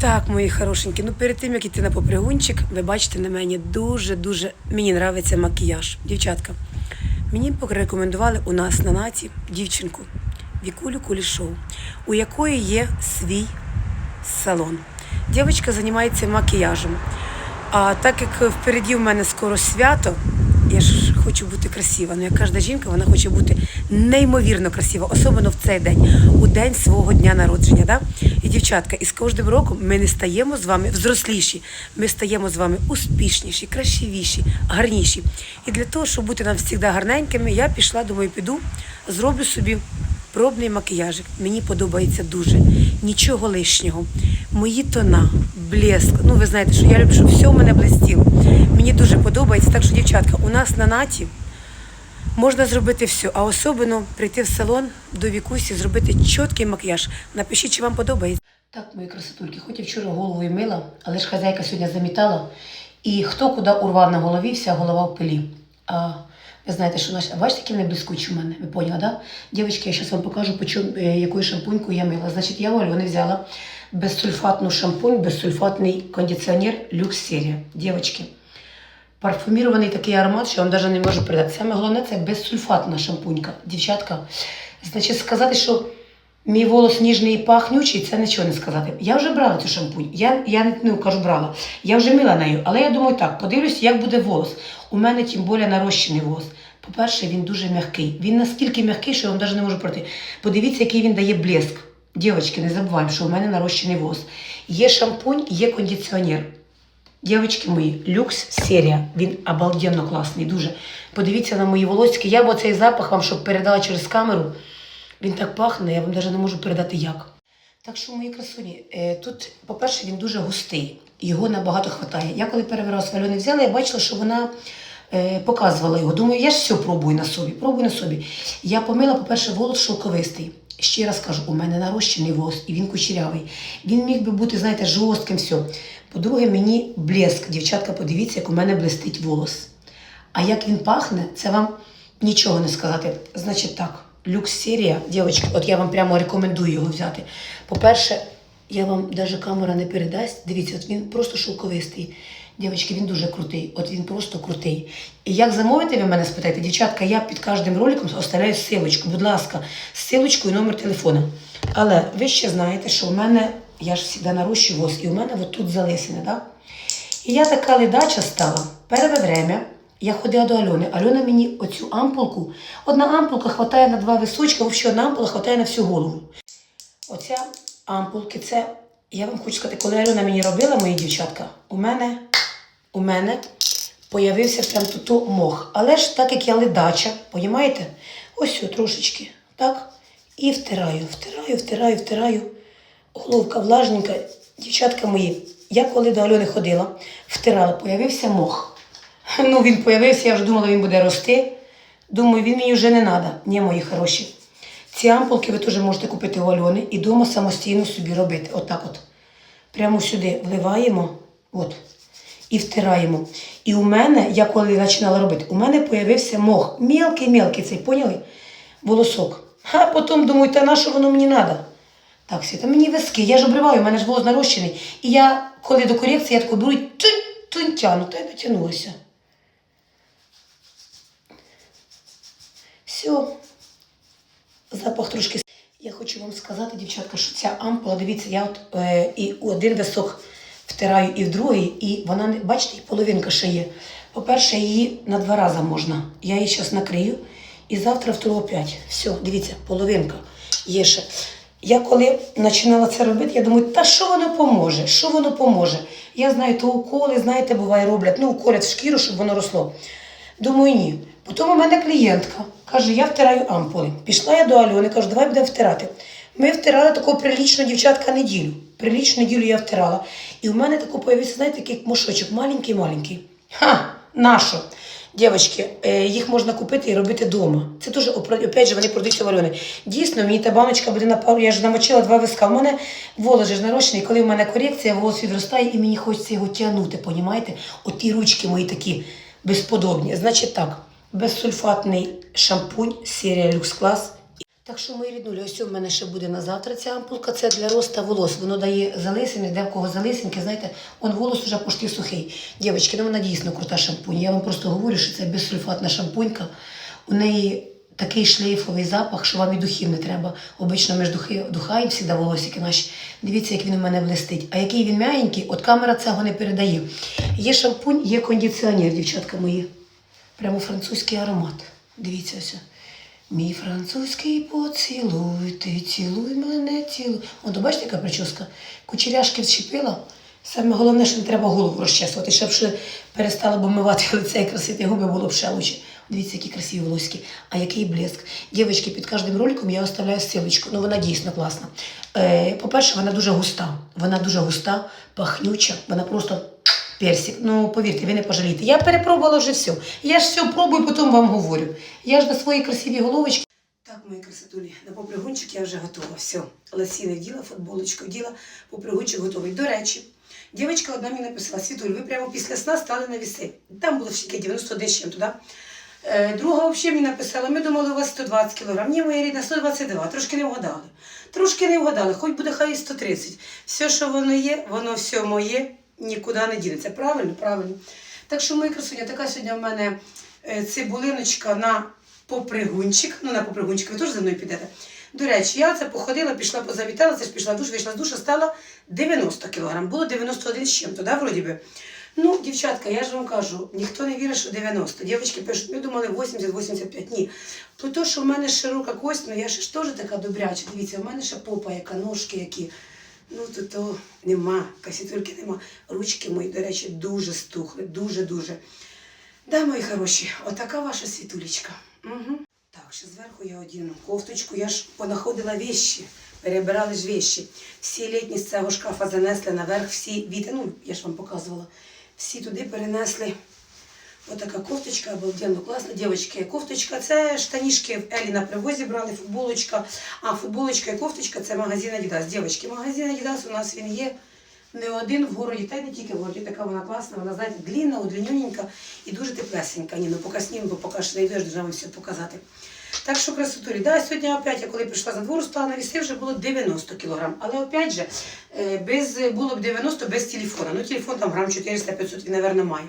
Так, мої хорошенькі, ну перед тим як йти на попригунчик, ви бачите на мені дуже-дуже мені нравиться макіяж. Дівчатка, мені порекомендували у нас на наті дівчинку Вікулю Кулішоу, у якої є свій салон. Дівчинка займається макіяжем. А так як впереді в мене скоро свято, я ж хочу бути красива. Ну, як кожна жінка, вона хоче бути неймовірно красива, особливо в цей день, у день свого дня народження. Да? І дівчатка, і з кожним роком ми не стаємо з вами взросліші, ми стаємо з вами успішніші, красивіші, гарніші. І для того, щоб бути нам завжди гарненькими, я пішла, думаю, піду, зроблю собі пробний макіяжик. Мені подобається дуже. Нічого лишнього. Мої тона, блеск. Ну, ви знаєте, що я люблю, щоб все у мене блистіло. Мені дуже подобається. Так що, дівчатка, у нас на наті можна зробити все, а особливо прийти в салон до вікусі, зробити чіткий макіяж. Напишіть, чи вам подобається. Так, мої красотульки, хоч я вчора голову і мила, але ж хазяйка сьогодні замітала. І хто куди урвав на голові, вся голова в пилі. А ви знаєте, що наші, бачите, які вони блискучі у мене, ви поняли, да? Дівчатки, я зараз вам покажу, е, якою шампунькою я мила. Значить, я Олю не взяла безсульфатну шампунь, безсульфатний кондиціонер Люкс серія. Дівчатки, парфумірований такий аромат, що я вам навіть не можу передати. Саме головне це безсульфатна шампунька. Дівчатка, значить, сказати, що мій волос ніжний і пахнючий, це нічого не сказати. Я вже брала цю шампунь. Я, я не ну, кажу, брала. Я вже мила нею, але я думаю так, подивлюсь, як буде волос. У мене тим більше нарощений волос. По-перше, він дуже м'який. Він настільки м'який, що я вам навіть не можу пройти. Подивіться, який він дає блеск. Дівчатки, не забуваємо, що у мене нарощений волос. Є шампунь, є кондиціонер. Дівчатки мої, люкс серія. Він обалденно класний, дуже. Подивіться на мої волосики. Я б оцей запах вам, щоб передала через камеру. Він так пахне, я вам навіть не можу передати як. Так що, мої красуні, е, тут, по-перше, він дуже густий, його набагато хватає. Я коли перший раз Альони взяла, я бачила, що вона показувала його. Думаю, я ж все пробую на собі, пробую на собі. Я помила, по-перше, волос шовковистий. Ще раз кажу, у мене нарощений волос, і він кучерявий. Він міг би бути, знаєте, жорстким, все. По-друге, мені блеск. Дівчатка, подивіться, як у мене блистить волос. А як він пахне, це вам нічого не сказати. Значить так, люкс серія, дівчатки, от я вам прямо рекомендую його взяти. По-перше, я вам навіть камера не передасть. Дивіться, от він просто шовковистий. Дівчатки, він дуже крутий. От він просто крутий. І як замовити, ви мене спитаєте, дівчатка, я під кожним роликом оставляю силочку. Будь ласка, з силочкою і номер телефона. Але ви ще знаєте, що в мене, я ж завжди нарощую воск, і у мене от тут залисини, так? І я така ледача стала. Перше время я ходила до Альони. Альона мені оцю ампулку, одна ампулка хватає на два височка, взагалі одна ампула хватає на всю голову. Оця ампулки, це, я вам хочу сказати, коли Альона мені робила, мої дівчатка, у мене, у мене появився прям тут мох. Але ж так як я ледача, понімаєте? Ось трошечки, так? І втираю, втираю, втираю, втираю. Головка влажненька. Дівчатка мої, я коли до Альони ходила, втирала, появився мох. Ну, він появився, я вже думала, він буде рости. Думаю, він мені вже не треба. Ні, мої хороші. Ці ампулки ви теж можете купити у Альони і вдома самостійно собі робити. Отак от. Прямо сюди вливаємо, от, і втираємо. І у мене, я коли починала робити, у мене появився мох. Мілкий-мілкий цей, поняли? Волосок. А потім думаю, та на що воно мені треба? Так, Світа, мені виски, я ж обриваю, у мене ж волос нарощений. І я, коли до корекції, я таку беру і тюнь тяну, та й дотягнулася. Все. Запах трошки. Я хочу вам сказати, дівчатка, що ця ампула, дивіться, я от е, і один висок втираю, і в другий, і вона не бачите, і половинка ще є. По-перше, її на два рази можна. Я її зараз накрию і завтра втору опять. Все, дивіться, половинка є ще. Я коли починала це робити, я думаю, та що воно поможе? Що воно поможе? Я знаю, то уколи, знаєте, буває, роблять, ну, уколять в шкіру, щоб воно росло. Думаю, ні. Потім у мене клієнтка каже, я втираю ампули. Пішла я до Альони, кажу, давай будемо втирати. Ми втирали таку прилічну дівчатка неділю. Прилічну неділю я втирала. І у мене тако появився, знаєте, такий мошочок, маленький-маленький. Ха! Нащо? Дівчатки, е, їх можна купити і робити вдома. Це дуже, опять же, вони продаються в Альони. Дійсно, мені та баночка буде на пару, я ж намочила два виска. У мене волос ж нарощений, коли в мене корекція, волос відростає, і мені хочеться його тягнути, понімаєте? От ті ручки мої такі безподобні. Значить так, безсульфатний шампунь, серія Люкс Клас. Так що, мої ріднулі, ось у мене ще буде на завтра ця ампулка. Це для роста волос. Воно дає залисини, де в кого залисинки, знаєте, он волос уже пошти сухий. Дівчатки, ну вона дійсно крута шампунь. Я вам просто говорю, що це безсульфатна шампунька. У неї такий шлейфовий запах, що вам і духів не треба. Обично ми ж духи, духаємо всі волосики наші. Дивіться, як він у мене блистить. А який він м'ягенький, от камера цього не передає. Є шампунь, є кондиціонер, дівчатка мої. Прямо французький аромат. Дивіться ось. Мій французький поцілуй, ти цілуй мене, цілуй. О, то бачите, яка прическа? Кучеряшки вчепила. Саме головне, що не треба голову розчесувати, щоб ще перестала б мивати лице і красити губи, було б ще лучше. Дивіться, які красиві волоски, а який блеск. Дівчатки, під кожним роликом я оставляю ссылочку. Ну, вона дійсно класна. Е, по-перше, вона дуже густа. Вона дуже густа, пахнюча, вона просто персик. Ну, повірте, ви не пожалієте. Я перепробувала вже все. Я ж все пробую, потім вам говорю. Я ж на свої красиві головочки. Так, мої красотулі, на попригунчик я вже готова. Все. Лосіни вділа, футболочку вділа, попригунчик готовий. До речі, дівчинка одна мені написала: Світуль, ви прямо після сна стали на віси. Там було ще 91 з чим туди. Друга взагалі мені написала, ми думали, у вас 120 кг. Ні, моя рідна, 122, трошки не вгадали. Трошки не вгадали, хоч буде хай і 130. Все, що воно є, воно все моє, нікуди не дінеться. Правильно? Правильно. Так що, моя красуня, така сьогодні в мене е, цибулиночка на попригунчик. Ну, на попригунчик, ви теж за мною підете. До речі, я це походила, пішла, позавітала, це ж пішла в душ, вийшла з душа, стала 90 кг. Було 91 з чим-то, да, вроді би. Ну, дівчатка, я ж вам кажу, ніхто не вірить, що 90. Дівчатки пишуть, ми думали 80-85. Ні. То то, що в мене широка кость, ну я ж теж така добряча. Дивіться, в мене ще попа, яка ножки які. Ну, то то нема, касітульки нема. Ручки мої, до речі, дуже стухли, дуже-дуже. Да, мої хороші, отака ваша світулечка. Угу. Так, ще зверху я одіну кофточку, я ж понаходила вещі, перебирали ж вещі. Всі літні з цього шкафа занесли наверх, всі віти, ну, я ж вам показувала, всі туди перенесли. Отака кофточка, обалденно класна. Дівчатки, кофточка це штанішки в Елі на привозі брали, футболочка. А футболочка і кофточка це магазин Adidas. Дівчатки, магазин Adidas у нас він є не один в городі, та й не тільки в городі. Така вона класна, вона, знаєте, длінна, удлінюненька і дуже теплесенька. Ні, ну поки снім, бо поки ж не йдеш, вам все показати. Так що красотулі. Да, сьогодні опять, я коли прийшла за двору, стала на віси, вже було 90 кг. Але опять же, е, без, було б 90 без телефона. Ну, телефон там грам 400-500 він, мабуть, має.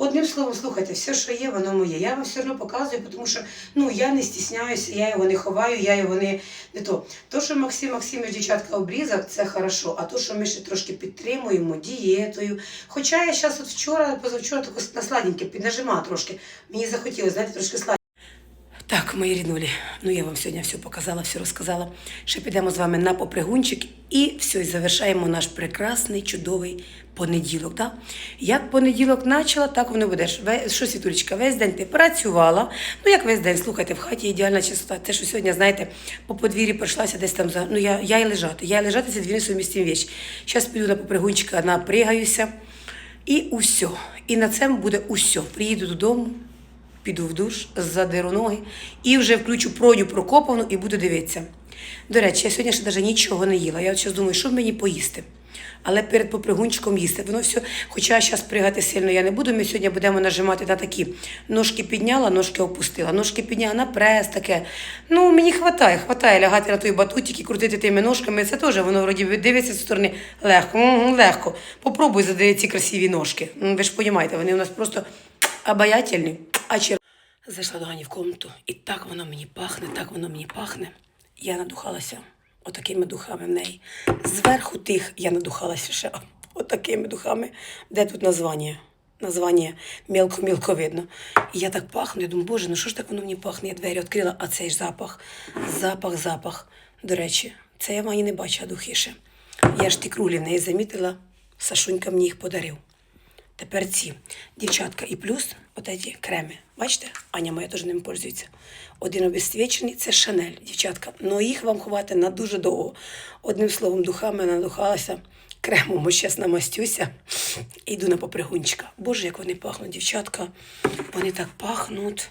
Одним словом, слухайте, все, що є, воно моє. Я вам все одно показую, тому що ну, я не стісняюся, я його не ховаю, я його не, не то. То, що Максим Максимович дівчатка обрізав, це хорошо. А то, що ми ще трошки підтримуємо дієтою. Хоча я зараз от вчора, позавчора на сладеньке піднажимала трошки. Мені захотілося, знаєте, трошки сладеньке. Так, мої ріднулі, ну я вам сьогодні все показала, все розказала. Ще підемо з вами на попригунчик і все, і завершаємо наш прекрасний, чудовий понеділок. Да? Як понеділок почала, так воно буде. Що, Світулечка, весь день ти працювала. Ну, як весь день, слухайте, в хаті ідеальна чистота. Те, що сьогодні, знаєте, по подвір'ї пройшлася десь там за. Ну, я, я і лежати. Я і лежати це дві несумісні вещі. Зараз піду на попригунчика, напригаюся. І усе. І на цьому буде усе. Приїду додому, піду в душ, задеру ноги і вже включу Проню Прокоповну і буду дивитися. До речі, я сьогодні ще навіть нічого не їла. Я зараз думаю, що мені поїсти. Але перед попригунчиком їсти. Воно все, хоча зараз пригати сильно я не буду. Ми сьогодні будемо нажимати на такі ножки підняла, ножки опустила, ножки підняла на прес таке. Ну, мені хватає, хватає лягати на той батутик і крутити тими ножками. Це теж воно вроді дивиться зі сторони легко. Легко. Попробуй задати ці красиві ножки. Ви ж розумієте, вони у нас просто обаятельні. А Зайшла до Гані в комнату, і так воно мені пахне, так воно мені пахне. Я надухалася отакими духами в неї. Зверху тих я надухалася ще отакими духами. Де тут названня? Названня мілко-мілко видно. І я так пахну, я думаю, боже, ну що ж так воно мені пахне? Я двері відкрила, а цей ж запах, запах, запах. До речі, це я Вані не бачила духи ще. Я ж ті крулі в неї замітила, Сашунька мені їх подарив. Тепер ці дівчатка і плюс оті креми. Бачите, Аня моя теж ним пользується. Один обезсвічений це Шанель, дівчатка. Ну їх вам ховати на дуже довго. Одним словом, духами надухалася, кремом ось щас намастюся і йду на попригунчика. Боже, як вони пахнуть, дівчатка. Вони так пахнуть.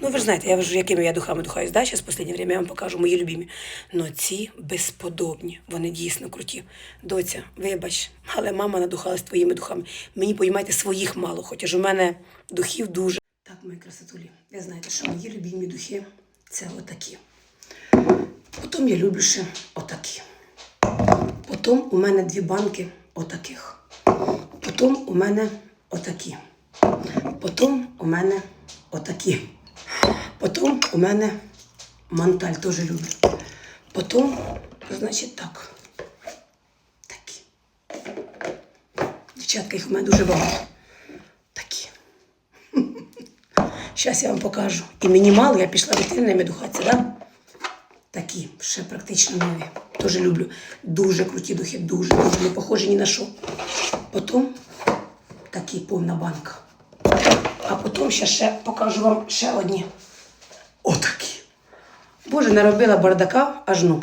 Ну, ви ж знаєте, я вже якими я духами духаюсь, да? Зараз в останнє время я вам покажу мої любимі. Ну ці безподобні, вони дійсно круті. Доця, вибач, але мама надухалась твоїми духами. Мені, понімаєте, своїх мало, хоча ж у мене духів дуже. Так, мої красотулі, ви знаєте, що мої любимі духи це отакі. Потім я люблю ще отакі. Потім у мене дві банки отаких. Потім у мене отакі. Потім у мене отакі. Потім у мене манталь теж люблю. Потім, значить, так. Такі. Дівчатка, їх у мене дуже багато. Такі. Зараз я вам покажу. І мені мало, я пішла вітринами духатися, так? Да? Такі, ще практично нові. Дуже люблю. Дуже круті духи, дуже, дуже не похожі ні на що. Потім такі повна банка. А потім ще, ще покажу вам ще одні. Отакі. Боже, наробила бардака аж ну.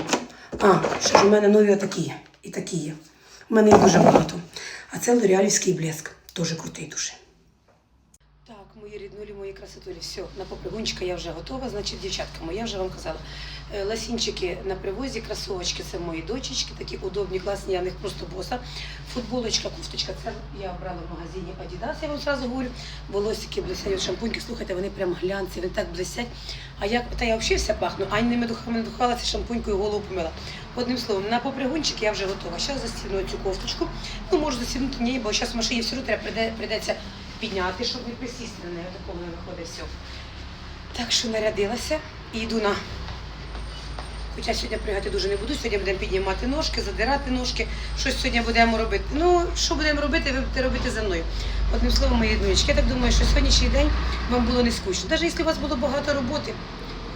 А, ще ж у мене нові отакі є. І такі є. У мене їх дуже багато. А це лоріалівський блеск. Дуже крутий дуже. Ріднулі, мої красотулі, все, на попригунчика я вже готова. Значить, дівчатка моя, вже вам казала. Е, Ласінчики на привозі, кросовочки це мої дочечки, такі удобні, класні, я в них просто боса. Футболочка, кофточка, це я брала в магазині Adidas, я вам зразу говорю. Волосики блисять, шампуньки, слухайте, вони прям глянці, вони так блисять. А я, та я взагалі вся пахну, аньними духами не духала, шампунькою голову помила. Одним словом, на попригунчик я вже готова. Зараз застібну цю кофточку. Ну, можу застібнути ні, бо зараз в машині все одно треба прийде- прийдеться підняти, щоб не присісти на неї, такого не виходить все. Так що нарядилася і йду на. Хоча сьогодні пригати дуже не буду, сьогодні будемо піднімати ножки, задирати ножки, щось сьогодні будемо робити. Ну, що будемо робити, ви будете робити за мною. Одним словом, мої донечки, я так думаю, що сьогоднішній день вам було не скучно. Навіть якщо у вас було багато роботи,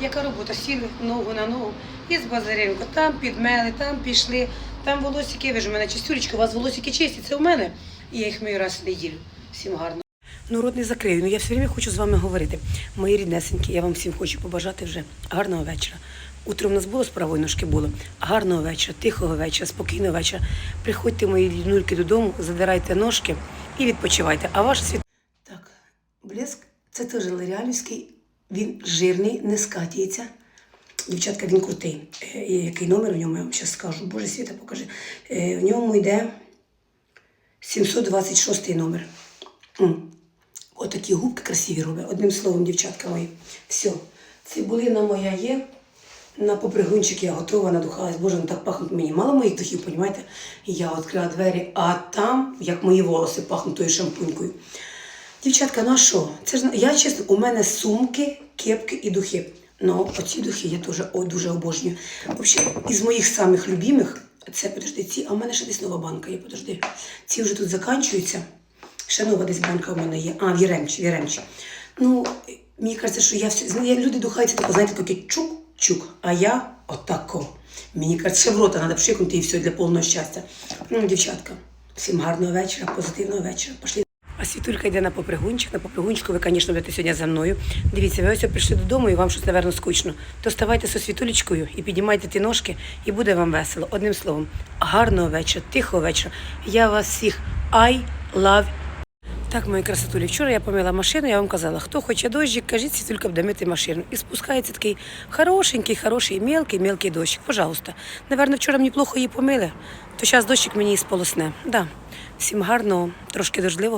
яка робота? Сіли ногу на ногу, і з базаринку, там підмели, там пішли, там волосики, ви ж у мене чистюлечка, у вас волосики чисті, це у мене. І я їх мию раз в неділю. Всім гарно. Ну, рот не закрию. Ну я все время хочу з вами говорити. Мої ріднесенькі, я вам всім хочу побажати вже гарного вечора. Утром у нас було з правої ножки було. Гарного вечора, тихого вечора, спокійного вечора. Приходьте, мої ріднульки, додому, задирайте ножки і відпочивайте. А ваш світ. Так, блеск це теж ларіалівський. Він жирний, не скатується. Дівчатка, він крутий. Е, який номер в ньому, я вам зараз скажу. Боже світа, покажи. Е, в ньому йде 726 номер. Отакі губки красиві робить. Одним словом, дівчатка мої. Все. Цибулина моя є. На попригунчик я готова, надухалась. Боже, ну так пахнуть мені. Мало моїх духів, понімаєте? Я відкрила двері, а там, як мої волоси, пахнуть тою шампунькою. Дівчатка, ну а що? Це ж я чесно, у мене сумки, кепки і духи. Ну, оці духи я теж дуже обожнюю. Взагалі, із моїх самих любимих, це подожди, ці, а в мене ще десь нова банка є, подожди. Ці вже тут закінчуються. Ще нова десь банка в мене є. А, в Єремчі, в Єремчі. Ну, мені кажеться, що я все. зна- Люди духаються тако, знаєте, таке чук-чук, а я отако. Мені кажеться, в рота треба пшикнути і все для повного щастя. Ну, дівчатка, всім гарного вечора, позитивного вечора. Пошли. А світулька йде на попригунчик. На попригунчику ви, звісно, будете сьогодні за мною. Дивіться, ви ось прийшли додому і вам щось, напевно, скучно. То ставайте зі світулечкою і підіймайте ті ножки, і буде вам весело. Одним словом, гарного вечора, тихого вечора. Я вас всіх I love так, мої красотулі, вчора я помила машину, я вам казала, хто хоче дощик, кажіть, тільки мити машину. І спускається такий хорошенький, хороший, мелкий, мелкий дощик. Пожалуйста. Наверно, вчора мені плохо її помили, то зараз дощик мені і сполосне. Да. Всім гарного, трошки дождливого.